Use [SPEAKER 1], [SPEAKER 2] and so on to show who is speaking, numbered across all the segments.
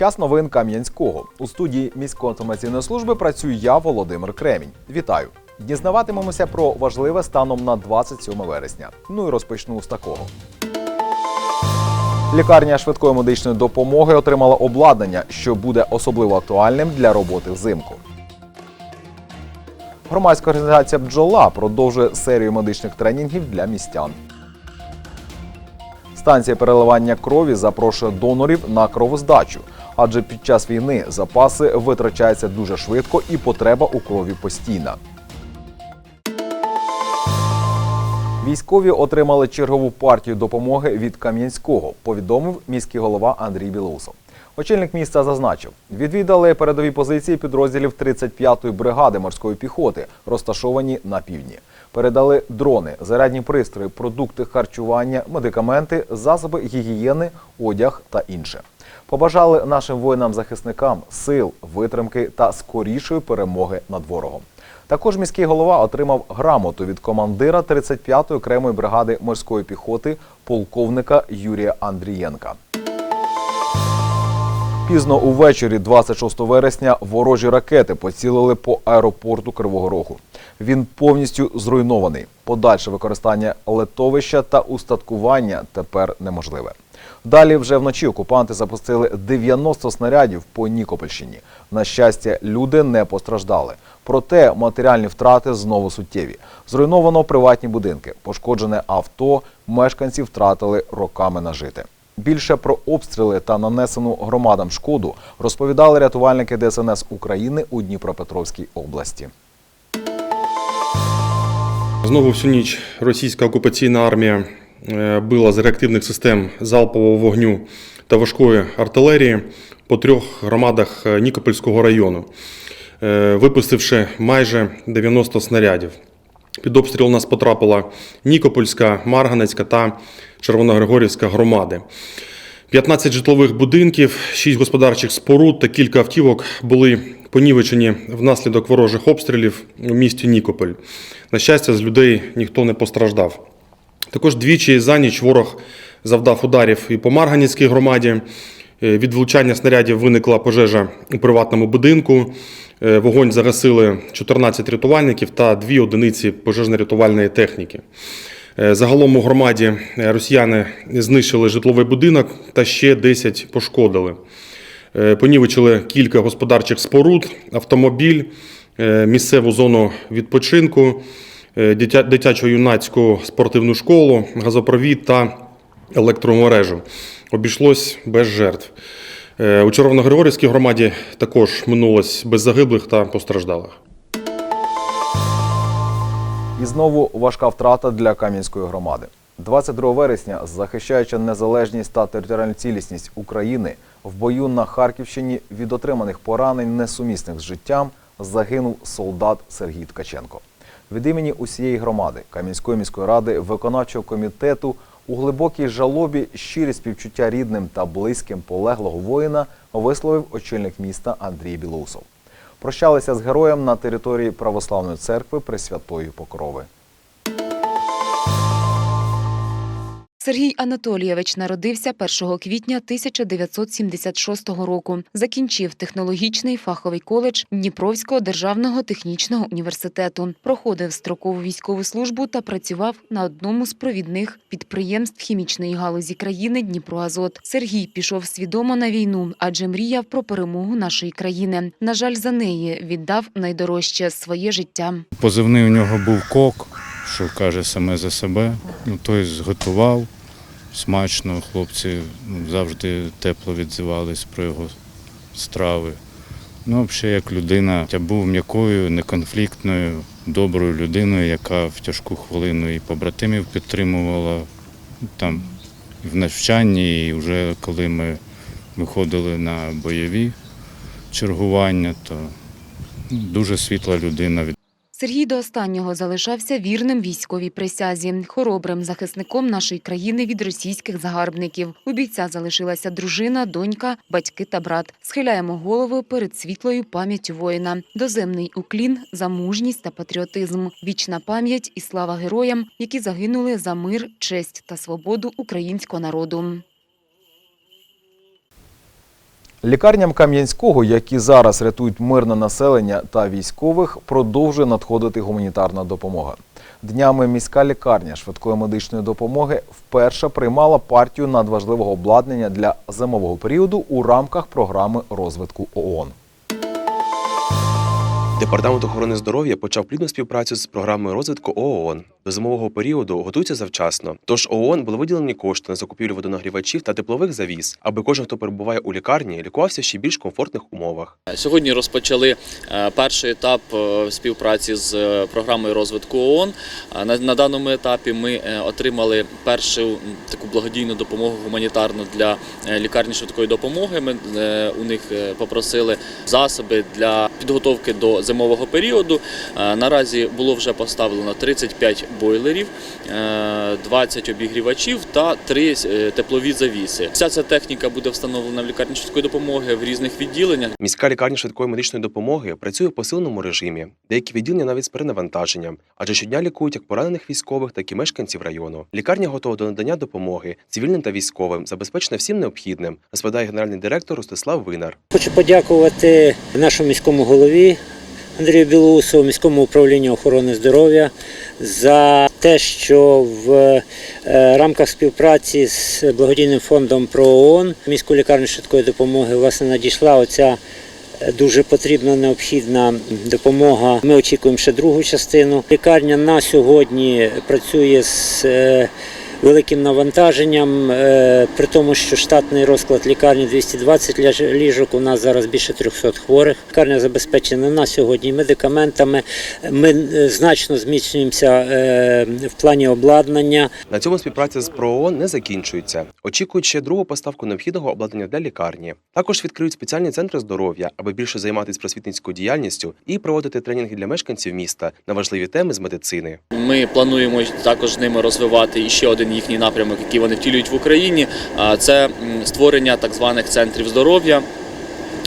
[SPEAKER 1] Час новин Кам'янського. У студії міської інформаційної служби працюю я, Володимир Кремінь. Вітаю! Дізнаватимемося про важливе станом на 27 вересня. Ну і розпочну з такого. Лікарня швидкої медичної допомоги отримала обладнання, що буде особливо актуальним для роботи взимку. Громадська організація Бджола продовжує серію медичних тренінгів для містян. Станція переливання крові запрошує донорів на кровоздачу, адже під час війни запаси витрачаються дуже швидко і потреба у крові постійна. Військові отримали чергову партію допомоги від Кам'янського, повідомив міський голова Андрій Білоусов. Очільник міста зазначив, відвідали передові позиції підрозділів 35-ї бригади морської піхоти, розташовані на півдні. Передали дрони, зарядні пристрої, продукти харчування, медикаменти, засоби гігієни, одяг та інше. Побажали нашим воїнам-захисникам сил, витримки та скорішої перемоги над ворогом. Також міський голова отримав грамоту від командира 35-ї окремої бригади морської піхоти полковника Юрія Андрієнка. Пізно увечері, 26 вересня, ворожі ракети поцілили по аеропорту Кривого Рогу. Він повністю зруйнований. Подальше використання летовища та устаткування тепер неможливе. Далі вже вночі окупанти запустили 90 снарядів по Нікопольщині. На щастя, люди не постраждали. Проте матеріальні втрати знову суттєві. Зруйновано приватні будинки, пошкоджене авто, мешканці втратили роками нажити. Більше про обстріли та нанесену громадам шкоду розповідали рятувальники ДСНС України у Дніпропетровській області.
[SPEAKER 2] Знову всю ніч російська окупаційна армія е, била з реактивних систем залпового вогню та важкої артилерії по трьох громадах е, Нікопольського району, е, випустивши майже 90 снарядів. Під обстріл у нас потрапила Нікопольська, Марганецька та Червоногригорівська громади. 15 житлових будинків, 6 господарчих споруд та кілька автівок були понівечені внаслідок ворожих обстрілів у місті Нікополь. На щастя, з людей ніхто не постраждав. Також двічі за ніч ворог завдав ударів і по Марганецькій громаді. Е, Від влучання снарядів виникла пожежа у приватному будинку. Е, Вогонь загасили 14 рятувальників та дві одиниці пожежно-рятувальної техніки. Е, Загалом у громаді росіяни знищили житловий будинок та ще 10 пошкодили. Понівечили кілька господарчих споруд, автомобіль, місцеву зону відпочинку, дитячо-юнацьку спортивну школу, газопровід та електромережу. Обійшлось без жертв. Е, У Червоногригорівській громаді також минулось без загиблих та постраждалих.
[SPEAKER 1] І знову важка втрата для Кам'янської громади. 22 вересня, захищаючи незалежність та територіальну цілісність України, в бою на Харківщині від отриманих поранень, несумісних з життям, загинув солдат Сергій Ткаченко. Від імені усієї громади Кам'янської міської ради, виконавчого комітету у глибокій жалобі щирі співчуття рідним та близьким полеглого воїна висловив очільник міста Андрій Білоусов. Прощалися з героєм на території Православної церкви Пресвятої Покрови.
[SPEAKER 3] Сергій Анатолійович народився 1 квітня 1976 року. Закінчив технологічний фаховий коледж Дніпровського державного технічного університету. Проходив строкову військову службу та працював на одному з провідних підприємств хімічної галузі країни Дніпроазот. Сергій пішов свідомо на війну, адже мріяв про перемогу нашої країни. На жаль, за неї віддав найдорожче своє життя.
[SPEAKER 4] Позивний у нього був кок, що каже саме за себе. Ну, той зготував смачно, хлопці завжди тепло відзивались про його страви. Ну, взагалі, як людина, я був м'якою, неконфліктною, доброю людиною, яка в тяжку хвилину і побратимів підтримувала там в навчанні, і вже коли ми виходили на бойові чергування, то дуже світла людина.
[SPEAKER 3] Сергій до останнього залишався вірним військовій присязі, хоробрим захисником нашої країни від російських загарбників. У бійця залишилася дружина, донька, батьки та брат. Схиляємо голови перед світлою пам'яттю воїна. Доземний уклін за мужність та патріотизм. Вічна пам'ять і слава героям, які загинули за мир, честь та свободу українського народу.
[SPEAKER 1] Лікарням Кам'янського, які зараз рятують мирне населення та військових, продовжує надходити гуманітарна допомога. Днями міська лікарня швидкої медичної допомоги вперше приймала партію надважливого обладнання для зимового періоду у рамках програми розвитку ООН.
[SPEAKER 5] Департамент охорони здоров'я почав плідну співпрацю з програмою розвитку ООН. До зимового періоду готуються завчасно. Тож ООН були виділені кошти на закупівлю водонагрівачів та теплових завіс, аби кожен, хто перебуває у лікарні, лікувався в ще більш комфортних умовах.
[SPEAKER 6] Сьогодні розпочали е, перший етап е, співпраці з е, програмою розвитку ООН. На, даному етапі ми отримали першу таку благодійну допомогу гуманітарну для лікарні швидкої допомоги. Ми у них попросили засоби для підготовки до зимового періоду. Наразі було вже поставлено 35 бойлерів, е, 20 обігрівачів та 3 е, теплові завіси. Вся ця техніка буде встановлена в лікарні швидкої допомоги в різних відділеннях.
[SPEAKER 5] Міська лікарня швидкої медичної допомоги працює в посиленому режимі. Деякі відділення навіть з перенавантаженням, адже щодня лікують як поранених військових, так і мешканців району. Лікарня готова до надання допомоги цивільним та військовим, забезпечена всім необхідним, розповідає генеральний директор Ростислав Винар.
[SPEAKER 7] Хочу подякувати нашому міському голові Андрію Білоусову, міському управлінню охорони здоров'я за те, що в е, рамках співпраці з благодійним фондом про ООН міську лікарню швидкої допомоги власне надійшла оця. е, Дуже потрібна необхідна допомога. Ми очікуємо ще другу частину. Лікарня на сьогодні працює з е, великим навантаженням, е, при тому, що штатний розклад лікарні 220 ляж- ліжок. У нас зараз більше 300 хворих. Лікарня забезпечена на сьогодні медикаментами. Ми е, значно зміцнюємося е, в плані обладнання.
[SPEAKER 5] На цьому співпраця з ПРООН не закінчується. Очікують ще другу поставку необхідного обладнання для лікарні. Також відкриють спеціальні центри здоров'я, аби більше займатися просвітницькою діяльністю і проводити тренінги для мешканців міста на важливі теми з медицини.
[SPEAKER 6] Ми плануємо також з ними розвивати і ще один їхній напрямок, який вони втілюють в Україні. Це створення так званих центрів здоров'я.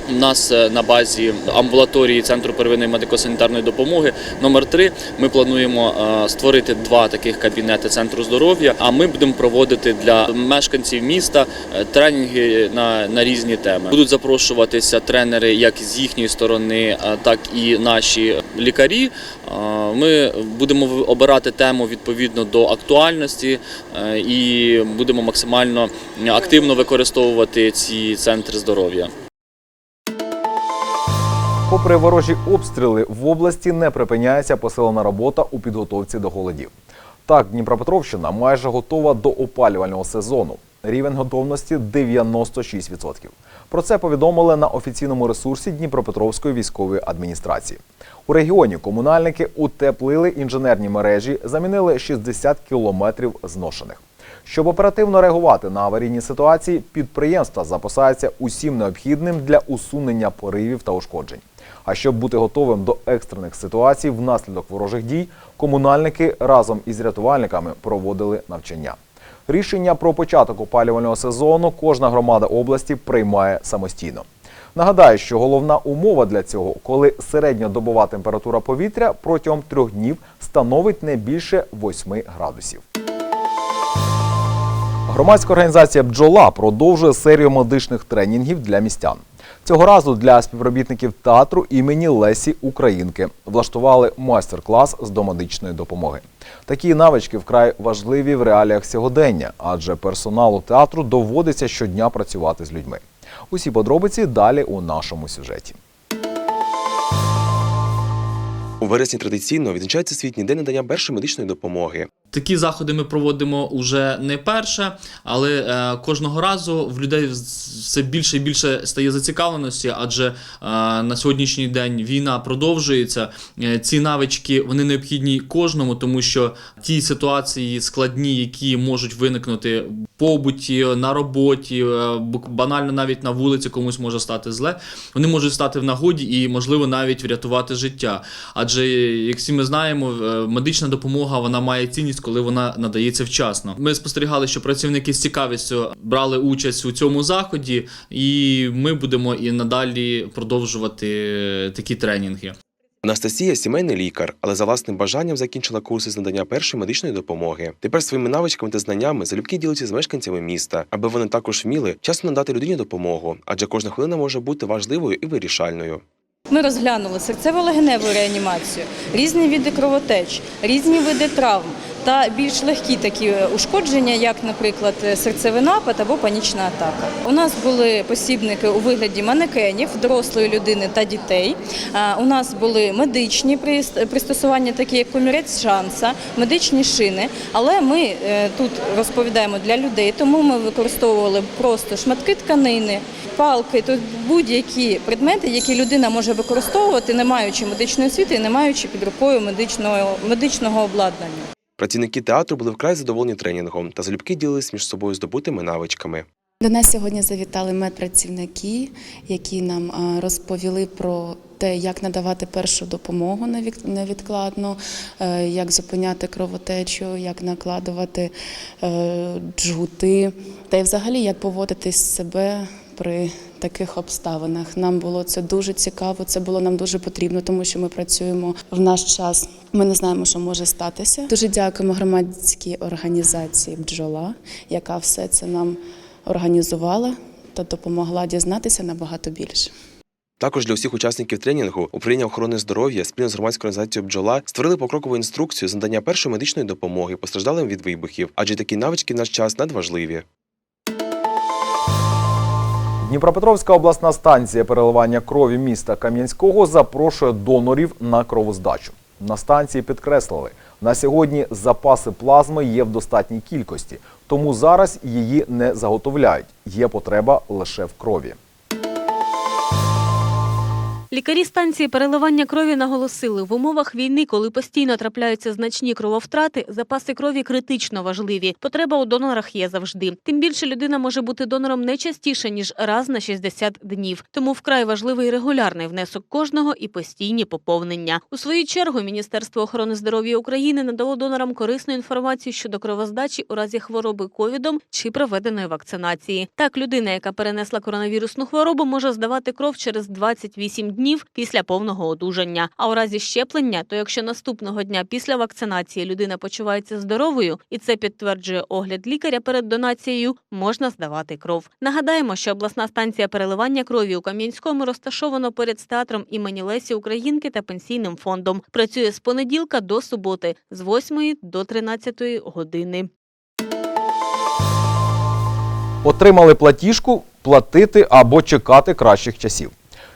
[SPEAKER 6] У нас е, на базі амбулаторії Центру первинної медико-санітарної допомоги номер 3 ми плануємо е, створити два таких кабінети центру здоров'я. А ми будемо проводити для мешканців міста е, тренінги на, на різні теми. Будуть запрошуватися тренери як з їхньої сторони, так і наші лікарі. Ми будемо обирати тему відповідно до актуальності і будемо максимально активно використовувати ці центри здоров'я.
[SPEAKER 1] Попри ворожі обстріли, в області не припиняється посилена робота у підготовці до холодів. Так, Дніпропетровщина майже готова до опалювального сезону. Рівень готовності 96%. Про це повідомили на офіційному ресурсі Дніпропетровської військової адміністрації. У регіоні комунальники утеплили інженерні мережі, замінили 60 кілометрів зношених. Щоб оперативно реагувати на аварійні ситуації, підприємства запасаються усім необхідним для усунення поривів та ушкоджень. А щоб бути готовим до екстрених ситуацій внаслідок ворожих дій, комунальники разом із рятувальниками проводили навчання. Рішення про початок опалювального сезону кожна громада області приймає самостійно. Нагадаю, що головна умова для цього, коли середньодобова температура повітря протягом трьох днів становить не більше 8 градусів. Громадська організація Бджола продовжує серію медичних тренінгів для містян. Цього разу для співробітників театру імені Лесі Українки влаштували майстер-клас з домедичної допомоги. Такі навички вкрай важливі в реаліях сьогодення, адже персоналу театру доводиться щодня працювати з людьми. Усі подробиці далі у нашому сюжеті.
[SPEAKER 5] У вересні традиційно відзначається світній день надання першої медичної допомоги.
[SPEAKER 8] Такі заходи ми проводимо уже не перше, але е, кожного разу в людей все більше і більше стає зацікавленості, адже е, на сьогоднішній день війна продовжується. Е, ці навички вони необхідні кожному, тому що ті ситуації складні, які можуть виникнути в побуті, на роботі, банально навіть на вулиці комусь може стати зле, вони можуть стати в нагоді і, можливо, навіть врятувати життя. Адже, як всі ми знаємо, медична допомога вона має цінність, коли вона надається вчасно. Ми спостерігали, що працівники з цікавістю брали участь у цьому заході, і ми будемо і надалі продовжувати е, такі тренінги.
[SPEAKER 5] Анастасія сімейний лікар, але за власним бажанням закінчила курси з надання першої медичної допомоги. Тепер своїми навичками та знаннями залюбки ділиться з мешканцями міста, аби вони також вміли вчасно надати людині допомогу, адже кожна хвилина може бути важливою і вирішальною.
[SPEAKER 9] Ми розглянули серцево-легеневу реанімацію, різні види кровотеч, різні види травм та більш легкі такі ушкодження, як, наприклад, серцевий напад або панічна атака. У нас були посібники у вигляді манекенів, дорослої людини та дітей. У нас були медичні прис- пристосування, такі як комірець шанса, медичні шини. Але ми е, тут розповідаємо для людей, тому ми використовували просто шматки тканини, палки, тобто будь-які предмети, які людина може використовувати, не маючи медичної освіти не маючи під рукою медичного, медичного обладнання.
[SPEAKER 5] Працівники театру були вкрай задоволені тренінгом та залюбки ділились між собою здобутими навичками.
[SPEAKER 10] До нас сьогодні завітали медпрацівники, які нам розповіли про те, як надавати першу допомогу невідкладно, е, як зупиняти кровотечу, як накладувати е, джгути, та й взагалі як поводитись себе при таких обставинах. Нам було це дуже цікаво, це було нам дуже потрібно, тому що ми працюємо в наш час. Ми не знаємо, що може статися. Дуже дякуємо громадській організації Бджола, яка все це нам організувала та допомогла дізнатися набагато більше.
[SPEAKER 5] Також для усіх учасників тренінгу управління охорони здоров'я спільно з громадською організацією бджола створили покрокову інструкцію з надання першої медичної допомоги постраждалим від вибухів, адже такі навички в наш час надважливі.
[SPEAKER 1] Дніпропетровська обласна станція переливання крові міста Кам'янського запрошує донорів на кровоздачу. На станції підкреслили, на сьогодні запаси плазми є в достатній кількості, тому зараз її не заготовляють. Є потреба лише в крові.
[SPEAKER 11] Лікарі станції переливання крові наголосили, в умовах війни, коли постійно трапляються значні крововтрати, запаси крові критично важливі. Потреба у донорах є завжди. Тим більше людина може бути донором не частіше ніж раз на 60 днів. Тому вкрай важливий регулярний внесок кожного і постійні поповнення. У свою чергу Міністерство охорони здоров'я України надало донорам корисну інформацію щодо кровоздачі у разі хвороби ковідом чи проведеної вакцинації. Так, людина, яка перенесла коронавірусну хворобу, може здавати кров через 28 днів після повного одужання. А у разі щеплення, то якщо наступного дня після вакцинації людина почувається здоровою, і це підтверджує огляд лікаря перед донацією, можна здавати кров. Нагадаємо, що обласна станція переливання крові у Кам'янському розташовано поряд з театром імені Лесі Українки та пенсійним фондом. Працює з понеділка до суботи з 8 до 13 години.
[SPEAKER 1] Отримали платіжку платити або чекати кращих часів.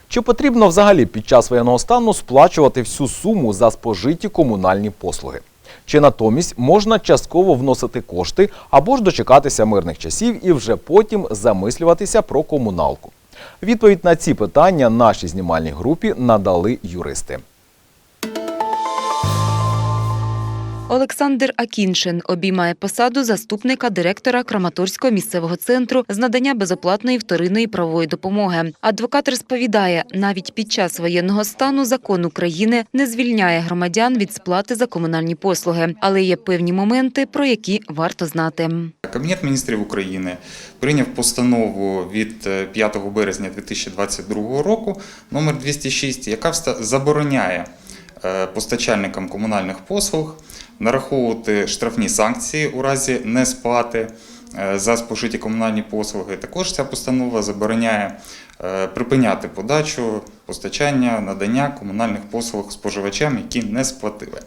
[SPEAKER 1] Чи потрібно взагалі під час воєнного стану сплачувати всю суму за спожиті комунальні послуги? Чи натомість можна частково вносити кошти або ж дочекатися мирних часів і вже потім замислюватися про комуналку? Відповідь на ці питання нашій знімальній групі надали юристи.
[SPEAKER 3] Олександр Акіншин обіймає посаду заступника директора Краматорського місцевого центру з надання безоплатної вторинної правової допомоги. Адвокат розповідає, навіть під час воєнного стану закон України не звільняє громадян від сплати за комунальні послуги, але є певні моменти, про які варто знати.
[SPEAKER 12] Кабінет міністрів України прийняв постанову від е, 5 березня 2022 року номер 206, яка забороняє е, постачальникам комунальних послуг нараховувати штрафні санкції у разі несплати е, за спожиті комунальні послуги. Також ця постанова забороняє е, припиняти подачу, постачання, надання комунальних послуг споживачам, які не сплатили.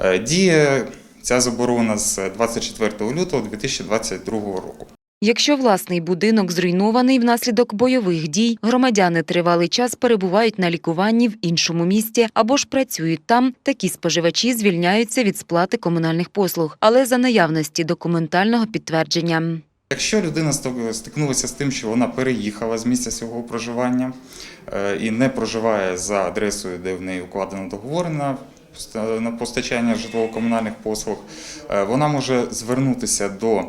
[SPEAKER 12] Е, Діє ця заборона з 24 лютого 2022 року.
[SPEAKER 3] Якщо власний будинок зруйнований внаслідок бойових дій, громадяни тривалий час перебувають на лікуванні в іншому місті або ж працюють там, такі споживачі звільняються від сплати комунальних послуг, але за наявності документального підтвердження.
[SPEAKER 12] Якщо людина стик- стикнулася з тим, що вона переїхала з місця свого проживання е, і не проживає за адресою, де в неї укладено договор на на постачання житлово-комунальних послуг, е, вона може звернутися до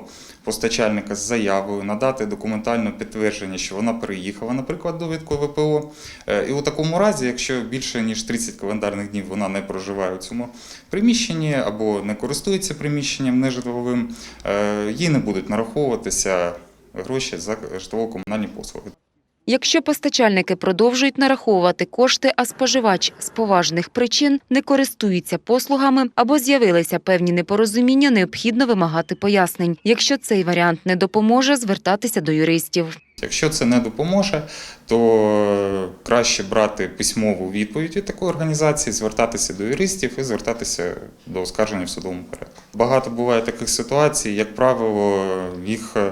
[SPEAKER 12] постачальника з заявою, надати документальне підтвердження, що вона переїхала, наприклад, довідку ВПО. Е, І у такому разі, якщо більше ніж 30 календарних днів вона не проживає у цьому приміщенні або не користується приміщенням нежитловим, е, їй не будуть нараховуватися гроші за житлово-комунальні послуги.
[SPEAKER 3] Якщо постачальники продовжують нараховувати кошти, а споживач з поважних причин не користується послугами або з'явилися певні непорозуміння, необхідно вимагати пояснень. Якщо цей варіант не допоможе, звертатися до юристів.
[SPEAKER 12] Якщо це не допоможе, то е, краще брати письмову відповідь від такої організації, звертатися до юристів і звертатися до оскарження в судовому порядку. Багато буває таких ситуацій, як правило, їх е,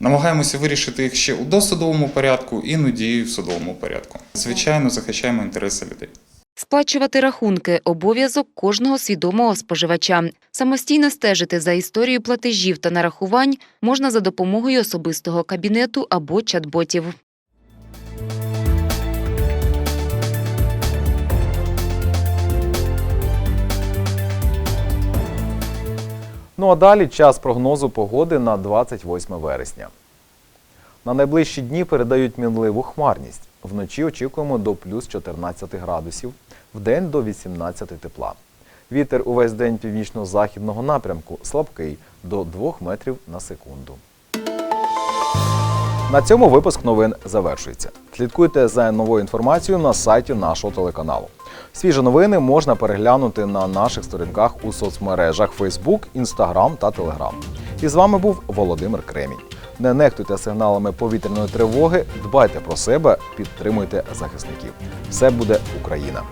[SPEAKER 12] намагаємося вирішити їх ще у досудовому порядку, іноді в судовому порядку. Звичайно, захищаємо інтереси людей.
[SPEAKER 3] Сплачувати рахунки – обов'язок кожного свідомого споживача. Самостійно стежити за історією платежів та нарахувань можна за допомогою особистого кабінету або чат-ботів.
[SPEAKER 1] Ну а далі час прогнозу погоди на 28 вересня. На найближчі дні передають мінливу хмарність. Вночі очікуємо до плюс 14 градусів, вдень до 18 тепла. Вітер увесь день північно-західного напрямку слабкий до 2 метрів на секунду. На цьому випуск новин завершується. Слідкуйте за новою інформацією на сайті нашого телеканалу. Свіжі новини можна переглянути на наших сторінках у соцмережах Facebook, Instagram та Telegram. І з вами був Володимир Кремінь. Не нехтуйте сигналами повітряної тривоги, дбайте про себе, підтримуйте захисників. Все буде Україна!